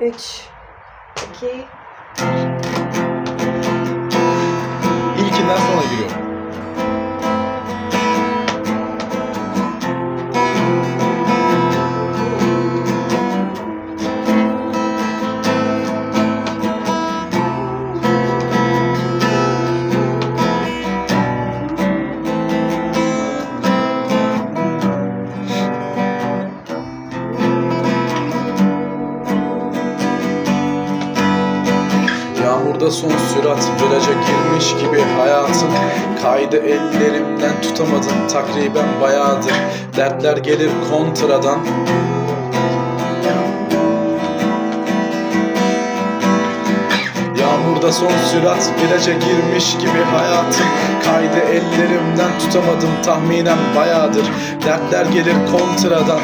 3, 2, İlkinden sonra giriyorum. Yağmurda son sürat viraja girmiş gibi hayatım. Kaydı ellerimden tutamadım takriben bayağıdır. Dertler gelir kontradan Yağmurda son sürat viraja girmiş gibi hayatım Kaydı ellerimden tutamadım tahminen bayağıdır. Dertler gelir kontradan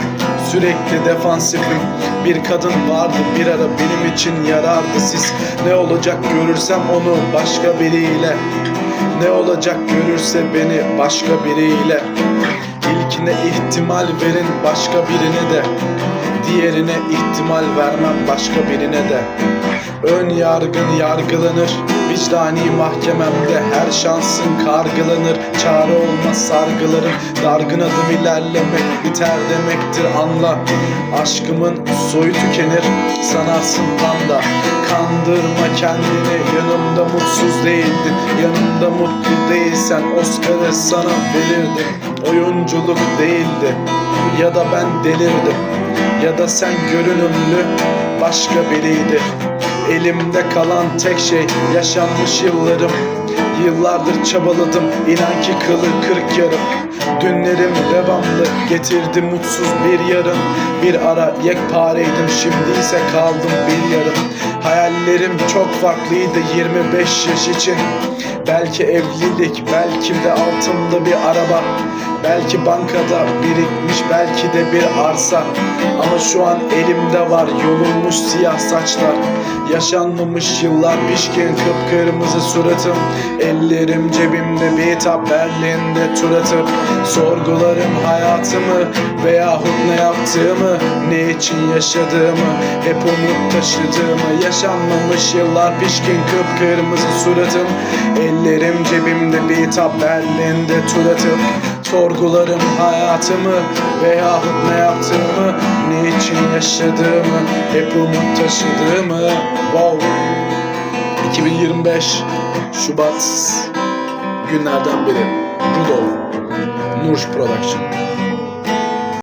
Sürekli defansifim. Bir kadın vardı bir ara benim için yarardı. Siz ne olacak görürsem onu başka biriyle Ne olacak görürse beni başka biriyle. İlkine ihtimal verin başka birine de Diğerine ihtimal vermem başka birine de Ön yargın yargılanır Vicdani mahkememde her şansın kargılanır. Çare olmaz sargılarım Dargın adım ilerlemek biter demektir anla. Aşkımın soyu tükenir sanarsın panda. Kandırma kendini yanımda mutsuz değildin. Yanımda mutlu değilsen Oscar'ı sana verirdim. Oyunculuk değildi ya da ben delirdim. Ya da sen görünümlü başka biriydi Elimde kalan tek şey yaşanmış yıllarım. Yıllardır çabaladım inan ki kılı kırk yarım. Dünlerim devamlı getirdi mutsuz bir yarın Bir ara yekpareydim şimdi ise kaldım bir yarım. Hayallerim çok farklıydı 25 yaş için Belki evlilik belki de altımda bir araba. Belki bankada birikmiş belki de bir arsa. Ama şu an elimde var yolunmuş siyah saçlar. Yaşanmamış yıllar pişkin kıpkırmızı suratım. Ellerim cebimde bir tap Berlin'de tur atıp Sorgularım hayatımı veyahut ne yaptığımı Ne için yaşadığımı hep umut taşıdığımı. Yaşanmamış yıllar pişkin kıpkırmızı suratım. Ellerim cebimde bir tap Berlin'de. Tur atıp Sorgularım hayatımı veyahut ne yaptığımı Ne için yaşadığımı hep umut taşıdığımı. Wow. 2025 Şubat günlerden biri Rudolf Nurş Production